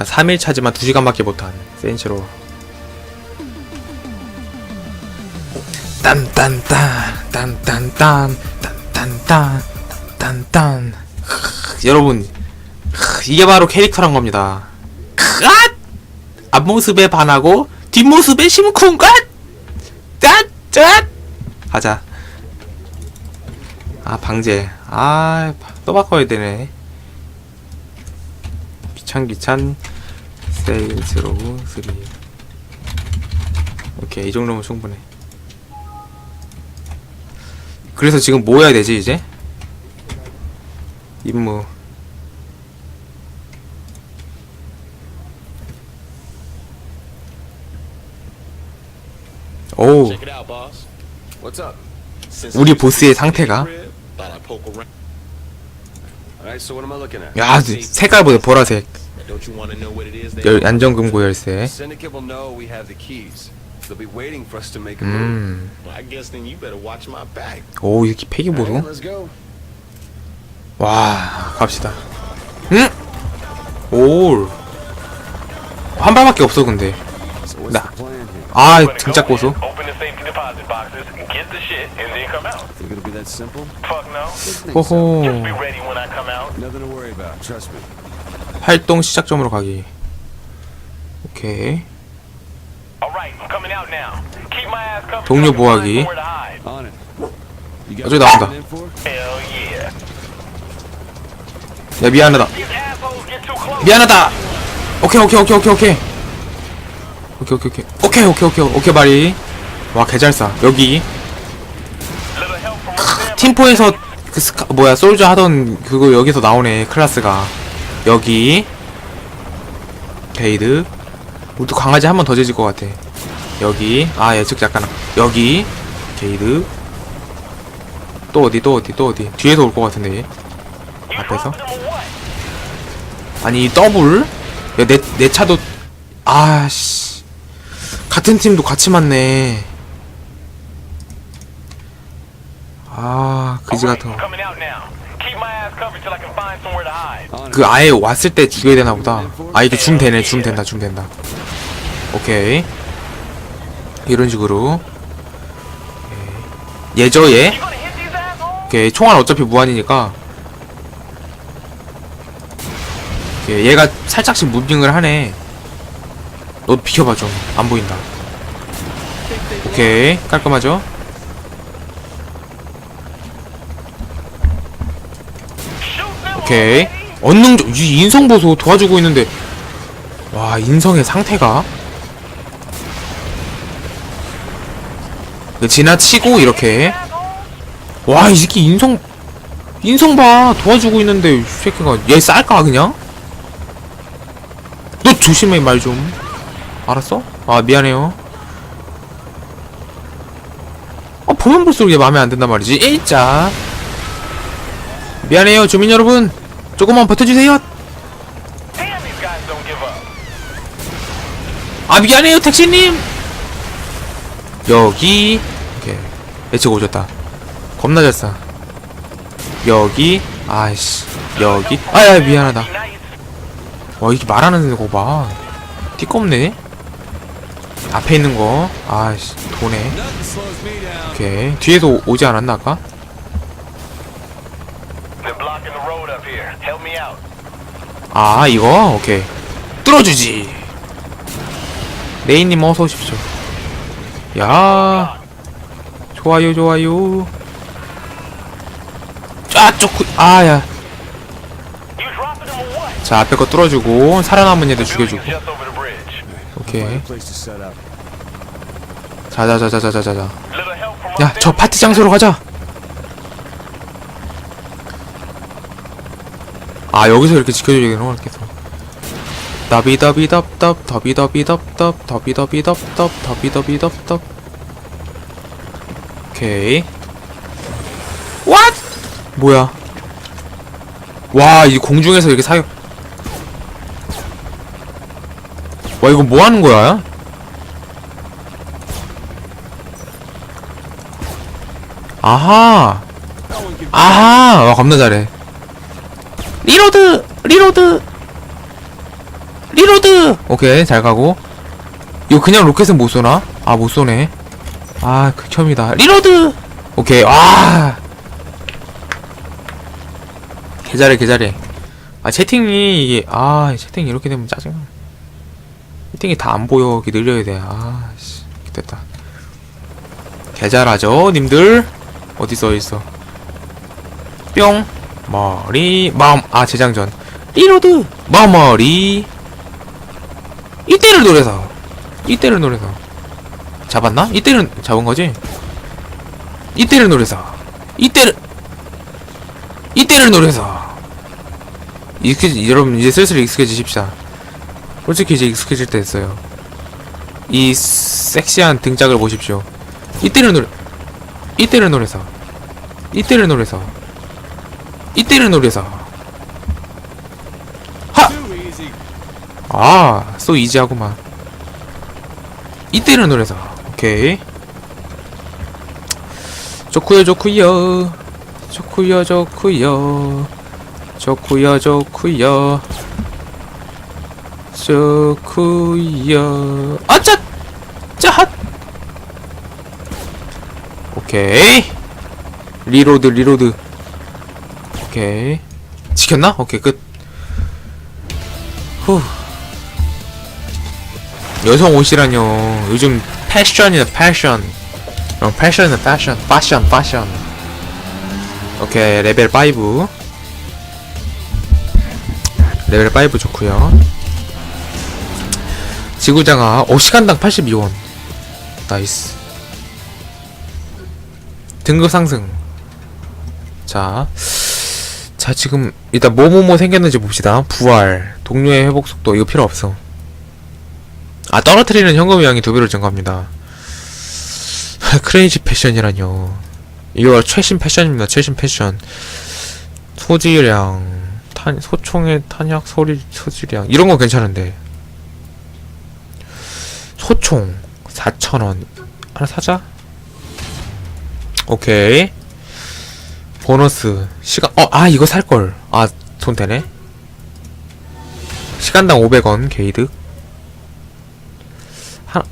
야 3일 차지만 2시간밖에 못한 센시로 딴딴딴 딴딴딴 딴딴딴 딴딴 크, 여러분 크, 이게 바로 캐릭터란 겁니다 크, 앗! 앞모습에 반하고 뒷모습에 심쿵 앗! 짠! 짠! 하자 아 방제 아 또 바꿔야 되네 귀찮 귀찮 세일즈로우 3 오케이 이 정도면 충분해 그래서 지금 뭐 해야 되지 이제? 임무 오 우리 보스의 상태가? 야 색깔 보세요 보라색 Don't you want to know what it is? 열, 안전금고 열쇠 Syndicate will know we have the keys. They'll be waiting for us to make a move. 음. Well, I guess then you better watch my back. 오 이렇게 폐기 보소 Alright, let's go. 와 갑시다 응? 올 한 발밖에 없어 근데 So what's Nah. the plan here? 아 등짝 고소 Open the safety deposit boxes, get the shit, and then come out. Think it'll be that simple? Fuck no. Think so. 호호 Just be ready when I come out. Nothing to worry about. Trust me. 활동 시작점으로 가기. 오케이. 동료 모하기. 아, 저기 나온다. 야, 미안하다. 미안하다! 오케이, 오케이, 오케이, 오케이, 오케이. 오케이, 오케이, 오케이. 오케이, 오케이, 오케이, 오케이, 말이. 와, 개잘싸. 여기. 팀포에서 그 스카, 뭐야, 솔저 하던 그거 여기서 나오네, 클라스가. 여기. 게이드. 우리도 강아지 한 번 더 재질 것 같아. 여기. 아 예측 잠깐 여기. 게이드. 또 어디 또 어디 또 어디. 뒤에서 올 것 같은데 얘. 앞에서? 아니 이 더블? 야 내 내 차도 아씨. 같은 팀도 같이 맞네. 아 그지 같은 I'm 그 아예 왔을 때 죽여야 되나 보다. 아 이게 줌 되네. 줌 된다. 줌 된다. 오케이. 이런 식으로. these assholes? 오케이. 총알 어차피 무한이니까. 오케이. 얘가 살짝씩 무빙을 하네. 너 비켜봐 좀. 안 보인다. 오케이. 깔끔하죠? 오케이. 언능적 이 인성 보소 도와주고 있는데 와 인성의 상태가. 그 지나치고 이렇게. 와 이 새끼 인성 인성 봐. 도와주고 있는데 이 새끼가 얘 쌀까 그냥? 너 조심해 말 좀. 알았어? 아 미안해요. 아 보면 볼수록 얘 마음에 안 든단 말이지. 일자 미안해요 주민 여러분. 조금만 버텨주세요. 아 미안해요 택시님. 여기. 오케이. 예측 오셨다. 겁나 잘싸 여기. 아이씨. 여기. 아야 미안하다. 와 이게 말하는 거 봐. 띠껍네. 앞에 있는 거. 아이씨 도네. 오케이. 뒤에서 오- 오지 않았나 아까 They're blocking the road up here. Help me out. 아 이거 오케이 뚫어주지 레이님 어서 오십시오 야 좋아요 좋아요 쫙쪽 아야? 자 앞에 거 뚫어주고 살아남은 애들 죽여주고. 오케이 Find a place to set up. 자자자자자자자 Little help from up 야. 저 파티 장소로 가자 아 여기서 이렇게 거 계속 더비더비덥덥 더비더비덥덥 더비더비덥덥 더비더비덥덥 오케이. 왓 뭐야? 와 이 공중에서 이렇게 사격 와 이거 뭐 하는 거야? 아하. 아하. 와 겁나 잘해 리로드 리로드. 리로드. 오케이 잘 가고. 이거 그냥 로켓은 못 쏘나? 아 못 쏘네. 아 극혐이다. 리로드. 오케이 아. 개잘해 개잘해. 아 채팅이 이게 아 채팅 이렇게 되면 짜증나. 채팅이 다 안 보여. 이렇게 늘려야 돼. 아 씨 됐다. 개잘하죠 님들? 어디 써 있어? 뿅 머리 마아 재장전. 리로드 머머리. 이때를 노려서. 이때를 노려서. 잡았나? 이때를 잡은 거지? 이때를 노려서. 이때를 이때를 노려서. 익숙해지 여러분 이제 슬슬 익숙해지십시다. 솔직히 이제 익숙해질 때 됐어요. 이 섹시한 등짝을 보십시오. 이때를 노려 이때를 노려서. 이때를 노려서 이때를 노려서 하! 아, 쏘 이지하구만. 이때를 노려서. 오케이. 좋구요, 좋구요. 좋구요, 좋구요. 좋구요, 좋구요. 좋구요. 아짜! 짜핫! 오케이. 리로드, 리로드. 오케이. 지켰나? 오케이, 끝. 후. 여성 옷이라뇨. 요즘 패션이다, 패션. 어, 패션은 패션, 패션, 패션. 오케이, 레벨 5. 레벨 5 좋구요. 지구장아, 어, 시간당 82원. 나이스. 등급 상승. 자. 자, 지금, 일단 뭐뭐뭐 생겼는지 봅시다. 부활, 동료의 회복 속도, 이거 필요 없어. 아, 떨어뜨리는 현금 양이 두 배로 증가합니다. 크레이지 패션이라뇨. 이거 최신 패션입니다. 최신 패션. 소지량, 탄, 소총의 탄약 소리, 소지량. 이런 거 괜찮은데. 소총, 4,000원. 하나 사자? 오케이. 보너스. 시간, 어, 아, 이거 살걸. 아, 돈 되네. 시간당 500원, 게이득. 하,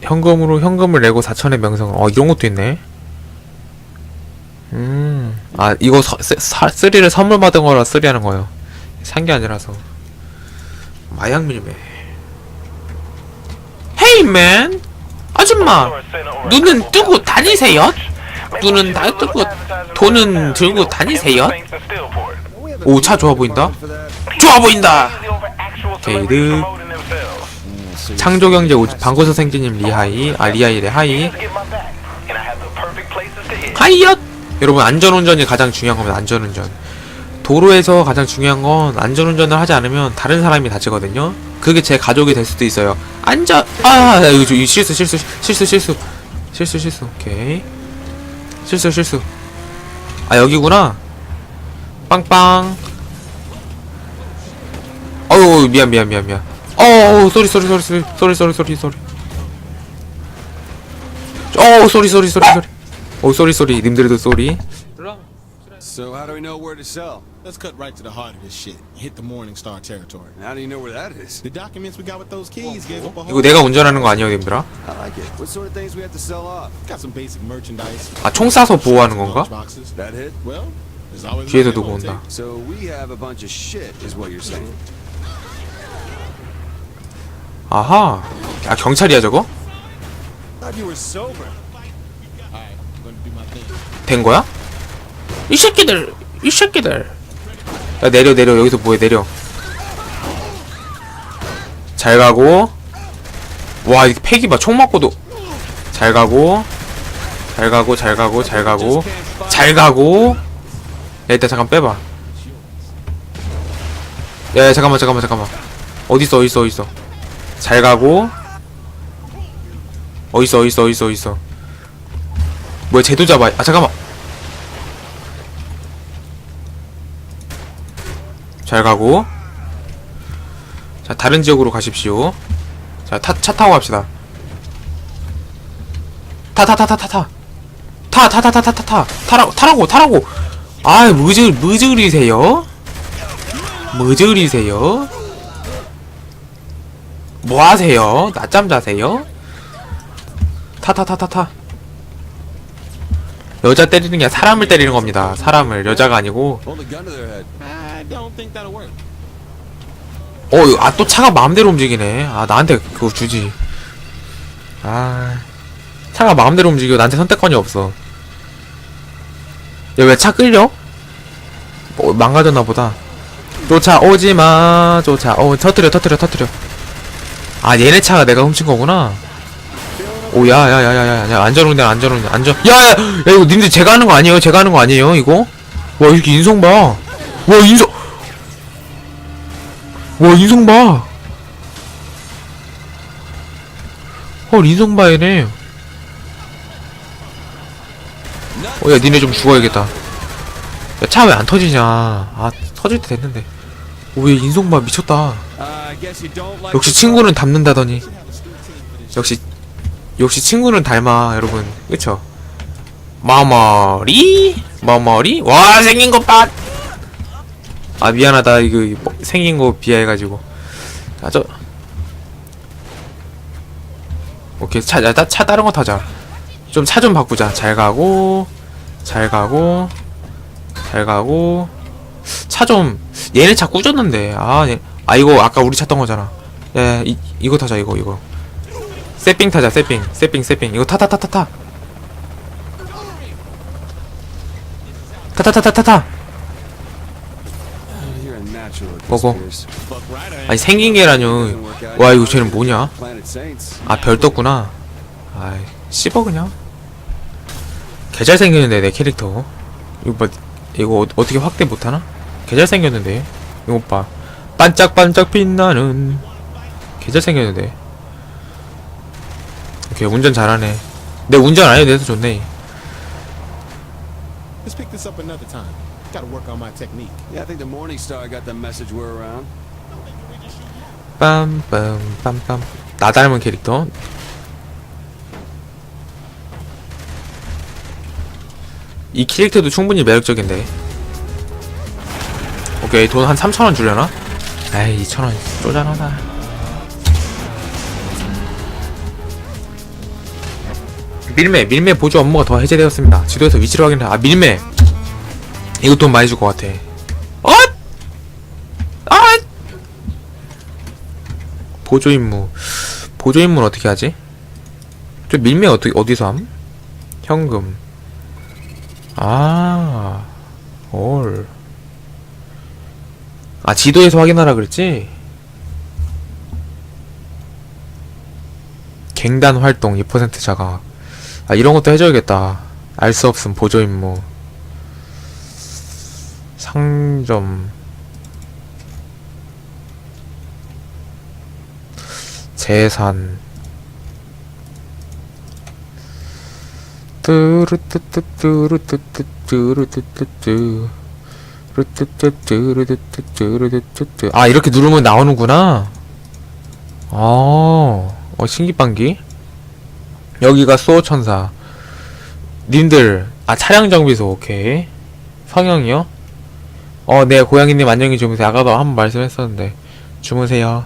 현금으로 현금을 내고 4천의 명성. 어 이런 것도 있네. 음, 아 이거 쓰리를 선물 받은 거라 쓰리 하는 거예요. 산 게 아니라서. 마약 밀매. 헤이 맨, 아줌마, 눈은 뜨고 다니세요? 눈은 다 뜨고 돈은 들고 다니세요? 오 차 좋아 보인다. 좋아 보인다. 게이드. 창조경제 오- 방구서 생기님 리하이 아 리하이래 하이 하이엇 여러분 안전운전이 가장 중요한 겁니다 안전운전 도로에서 가장 중요한 건 안전운전을 하지 않으면 다른 사람이 다치거든요 그게 제 가족이 될 수도 있어요 안전 아 이거 저- 이거 실수 실수 실수 실수 실수 실수 오케이 실수 실수. 아 여기구나. 빵빵. 어우 미안 미안 미안 미안. 어우 쏘리 쏘리 쏘리 쏘리 쏘리 쏘리 쏘리 쏘리. 어우 쏘리 쏘리 쏘리 쏘리. 어 쏘리 쏘리. 님들도 쏘리 So how do we know where to sell? Let's cut right to the heart of this shit. Hit the Morningstar territory. How do you know where that is? The documents we got with those keys gave up a 이거 whole. 내가 운전하는 거 아니에요 님들아? I like it. What sort of things we have to sell off? Got some basic merchandise. 아 총 쏴서 보호하는 건가? Boxes. That hit? Well, there's always 뒤에서 누구 온다. So we have a bunch of shit, is what you're saying. 아하 아 경찰이야 저거? Thought you were sober. Alright, I'm gonna do my thing. 된 거야? 이 새끼들 이 새끼들. 야 내려 내려. 여기서 뭐해? 내려. 잘 가고. 와 이게 패기 봐총 맞고도. 잘 가고. 잘 가고 잘 가고 잘 가고. 잘 가고. 야 일단 잠깐 빼봐. 야, 야 잠깐만 잠깐만 잠깐만. 어딨어 어딨어 어딨어? 잘 가고. 어딨어 어딨어 어딨어 어딨어? 뭐야 제도 잡아. 아 잠깐만 잘 가고 자 다른 지역으로 가십시오 자차 타고 갑시다 타 타 타 타 타타 타 타 타 타 타 타 타라고 타라고 타라고 아이 무즐 무즐이세요 무즐이세요 뭐하세요 낮잠 자세요 타 타 타 타타 여자 때리는 게 아니라 사람을 때리는 겁니다 사람을 여자가 아니고. 어, 아, 또 차가 마음대로 움직이네. 아, 나한테 그거 주지. 아, 차가 마음대로 움직이고 나한테 선택권이 없어. 얘 왜 차 끌려? 뭐, 망가졌나 보다. 쫓아오지 마, 쫓아오, 터트려, 터트려, 터트려. 아, 얘네 차가 내가 훔친 거구나. 오, 야, 야, 야, 야, 야, 야, 안전운전, 안전운전, 안전. 야, 야, 야, 이거 님들 제가 하는 거 아니에요? 제가 하는 거 아니에요? 이거? 와, 이렇게 인성 봐. 와, 인성. 와 인성 봐. 헐 인성 봐 얘네. 어 야 니네 좀 죽어야겠다. 차왜 안 터지냐? 아 터질 때 됐는데. 오, 얘 인성 봐 미쳤다. 역시 친구는 닮는다더니. 역시 역시 친구는 닮아 여러분. 그쵸? 마머리? 마머리? 와 생긴 것 봐. 아 미안하다. 이거 뭐, 생긴 거 비하해가지고. 아저. 오케이 차, 야, 차 다른 거 타자. 좀차좀 바꾸자. 잘 가고 잘 가고 잘 가고. 차 좀 얘네 차 꾸졌는데. 아, 얘, 아 이거 아까 우리 찾던 거잖아. 예 이, 이거 타자 이거 이거 세핑 타자 세핑. 세핑 세핑. 이거 타 타 타 타타. 타타타타타타. am. 아니 생긴 게라뇨. 와 이거 쟤는 뭐냐. 아 별 떴구나. 아이 씹어 그냥. 개잘 생겼는데 내 캐릭터. 이거 봐 이거 어, 어떻게 확대 못하나? 개잘 생겼는데. 이거 봐. 반짝반짝 빛나는. 개잘 생겼는데 오케이 운전 잘하네 내 운전 안 해도 돼서 좋네 Let's pick this up another time. Gotta work on my technique. Yeah, I think the Morning Star got the message we're around. 빰빰 빰빰 나 닮은 캐릭터 이 캐릭터도 충분히 매력적인데 오케이 돈 한 3천원 주려나? 에이 2천원 쪼잔하다 밀매 밀매 보조 업무가 더 해제되었습니다 지도에서 위치를 확인해 아 밀매 이거 돈 많이 줄 것 같아 어? 아 보조 임무 보조 임무는 어떻게 하지? 저 밀매 어떻게 어디서 함? 현금 아, 올. 아, 지도에서 확인하라 그랬지? 갱단 활동 2% 자각. 아, 이런 것도 해줘야겠다. 알 수 없음 보조 임무. 상점. 재산. 뚜루뚜뚜뚜루뚜뚜뚜루뚜뚜뚜 아 이렇게 누르면 나오는구나 아, 어 신기방기 여기가 수호천사. 님들 아 차량 정비소 오케이. 성형이요? 어네 고양이님 안녕히 주무세요. 아까도 한 번 말씀했었는데. 주무세요.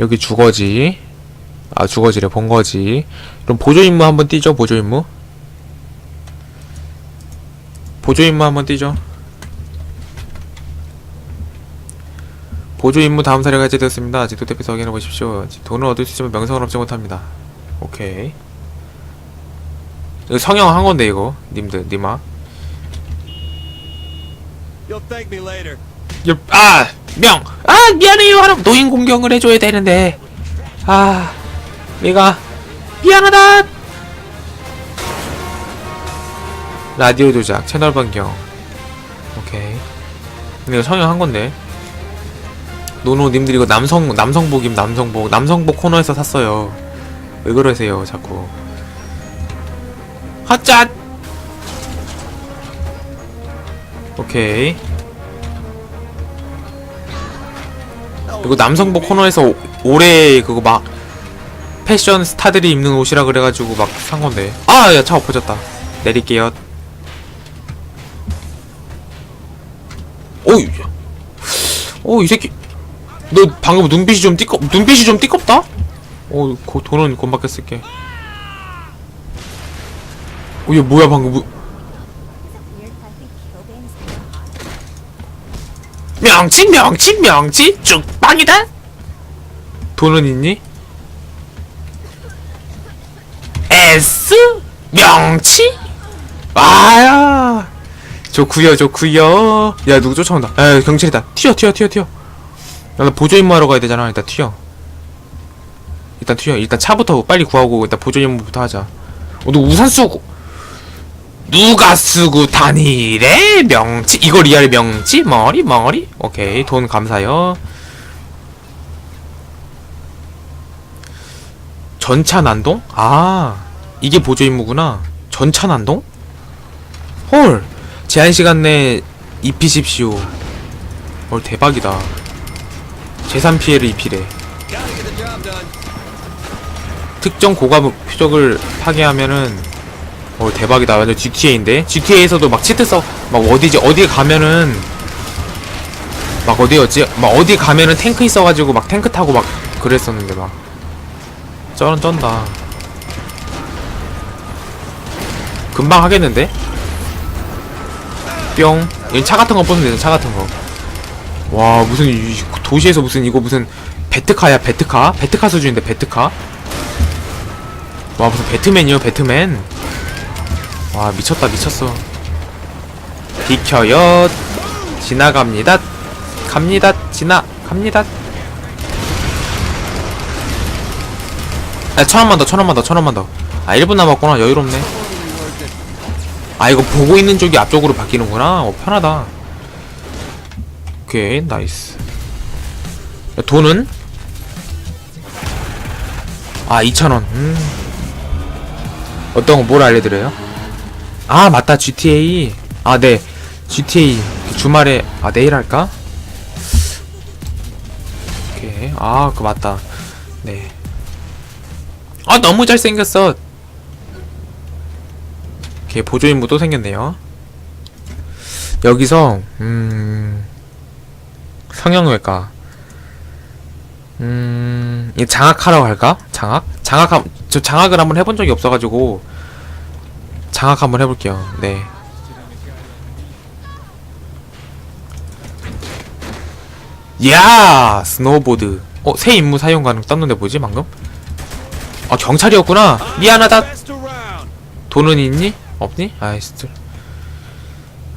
여기 주거지. 아 주거지래 본거지. 그럼 보조 임무 한번 뛰죠 보조 임무? 보조 임무 한번 뛰죠. 보조 임무 다음 사례가 해제되었습니다. 지도 대피서 확인해 보십시오. 돈을 얻을 수 있지만 명성을 얻지 못합니다 오케이. 이거 성형 한 건데 이거. 님들 님아. You'll thank me later. 여- 아! 명! 아 미안해요. 하람 노인 공경을 해줘야 되는데. 아 내가 미안하다. 라디오 조작 채널 변경. 오케이. 근데 이거 성형 한 건데. 노노 님들 이거 남성 남성복임 남성복. 남성복 코너에서 샀어요 왜 그러세요 자꾸? 헛짠 오케이. 이거 남성복 코너에서 오- 올해 그거 막 패션 스타들이 입는 옷이라 그래가지고 막 산 건데. 아 야 차 엎어졌다. 내릴게요. 오이 오이 새끼. 너 방금 눈빛이 좀 띠껍 눈빛이 좀 띠껍다? 어, 고, 돈은 곤박게 쓸게. 어, 얘 뭐야 방금 뭐, 명치 명치 명치? 쭉빵이다. 돈은 있니? S 명치? 아야! 좋구요 좋구요. 야 누구 쫓아온다. 에 경찰이다. 튀어 튀어 튀어 튀어. 야, 나 보조 임무하러 가야 되잖아. 일단 튀어 일단 튀어 일단 차부터 빨리 구하고 일단 보조 임무부터 하자. 어, 너 우산 쓰고 누가 쓰고 다니래? 명치 이거 리얼 명치? 머리 머리? 오케이 돈 감사요. 전차 난동? 아 이게 보조 임무구나. 전차 난동? 헐 제한 시간 내 입히십시오. 헐 대박이다. 재산 피해를 입히래 특정 고가목 표적을 파괴하면은 어 대박이다. 완전 GTA인데? GTA에서도 막 치트 써막 어디지 어디 가면은 막 어디였지? 막 어디 가면은 탱크 있어가지고 막 탱크 타고 막 그랬었는데 막. 쩔은 쩐다. 금방 하겠는데? 뿅차 같은 거 뽑으면 되죠 차 같은 거와 무슨 이 도시에서 무슨 이거 무슨 베트카야 베트카? 베트카 수준인데 베트카 와 무슨 배트맨이요 배트맨? 와 미쳤다 미쳤어. 비켜요. 지나갑니다. 갑니다 지나 갑니다. 아 천원만 더 천원만 더 천원만 더아 1분 남았구나. 여유롭네. 아 이거 보고 있는 쪽이 앞쪽으로 바뀌는구나. 어 편하다. 오케이 나이스. 야, 돈은? 아 2천원. 음. 어떤 거 뭘 알려드려요? 아 맞다. GTA 아 네. GTA 주말에 아 내일 할까? 오케이. 아 그거 맞다. 네. 아 너무 잘생겼어. 오케이. 보조임무도 생겼네요. 여기서 음 성형외과 음, 이 장학하러 갈까? 장학? 장학, 저 장학을 한번 해본 적이 없어가지고, 장학 한번 해볼게요. 네. 야 스노보드. 어, 새 임무 사용 가능 떴는데 뭐지, 방금? 아, 경찰이었구나! 미안하다! 돈은 있니? 없니? 아이스들.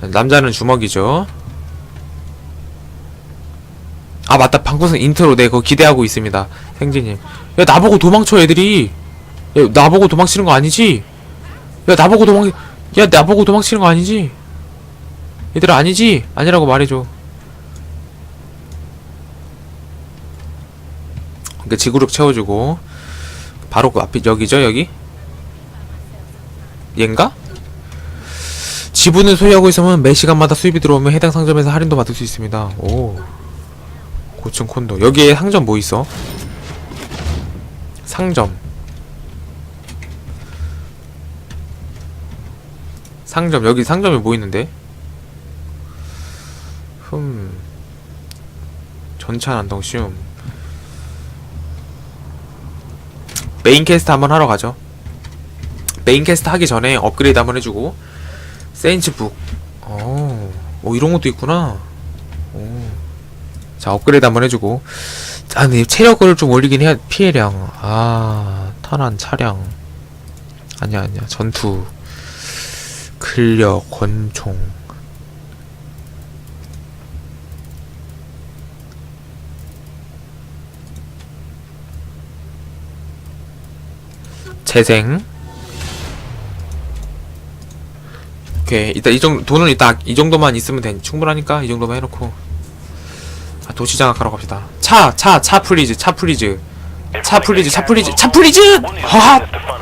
남자는 주먹이죠. 아 맞다 방구석 인트로 네 그거 기대하고 있습니다 생지님 야 나보고 도망쳐 애들이 야 나보고 도망치는 거 아니지 야 나보고 도망 야 나보고 도망치는 거 아니지? 얘들아 아니지? 아니라고 말해줘. 그러니까 지구력 채워주고. 바로 그 앞에 여기죠 여기? 얘인가? 지분을 소유하고 있으면 매 시간마다 수입이 들어오면 해당 상점에서 할인도 받을 수 있습니다. 오. 고층 콘도. 여기에 상점 뭐 있어? 상점 상점 여기 상점에 뭐 있는데? 흠. 전차 난동 시움 메인 캐스트 한번 하러 가죠. 메인 캐스트 하기 전에 업그레이드 한번 해주고. 세인츠 북. 어, 오 이런 것도 있구나. 오. 자 업그레이드 한번 해주고. 아 근데 체력을 좀 올리긴 해야 피해량. 아 탄환 차량. 아니야 아니야. 전투 근력 권총. 재생. 오케이. 일단 이 정도 돈은 일단 이 정도만 있으면 돼 충분하니까 이 정도만 해놓고. 아, 도시장학하러 갑시다. 차, 차, 차 플리즈, 차 플리즈, 차 플리즈, 차 플리즈, 차 플리즈! 하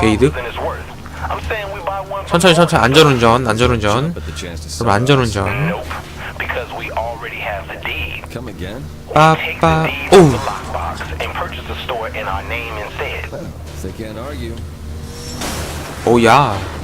게이드? problems than it's worth. I'm saying we buy one from 천천히, 천천히, 안전운전, 안전운전. But the chance to 그럼 안전운전. Nope. Because we already have the deed. Come again? Take the 빠빠, 오우. argue. 오야.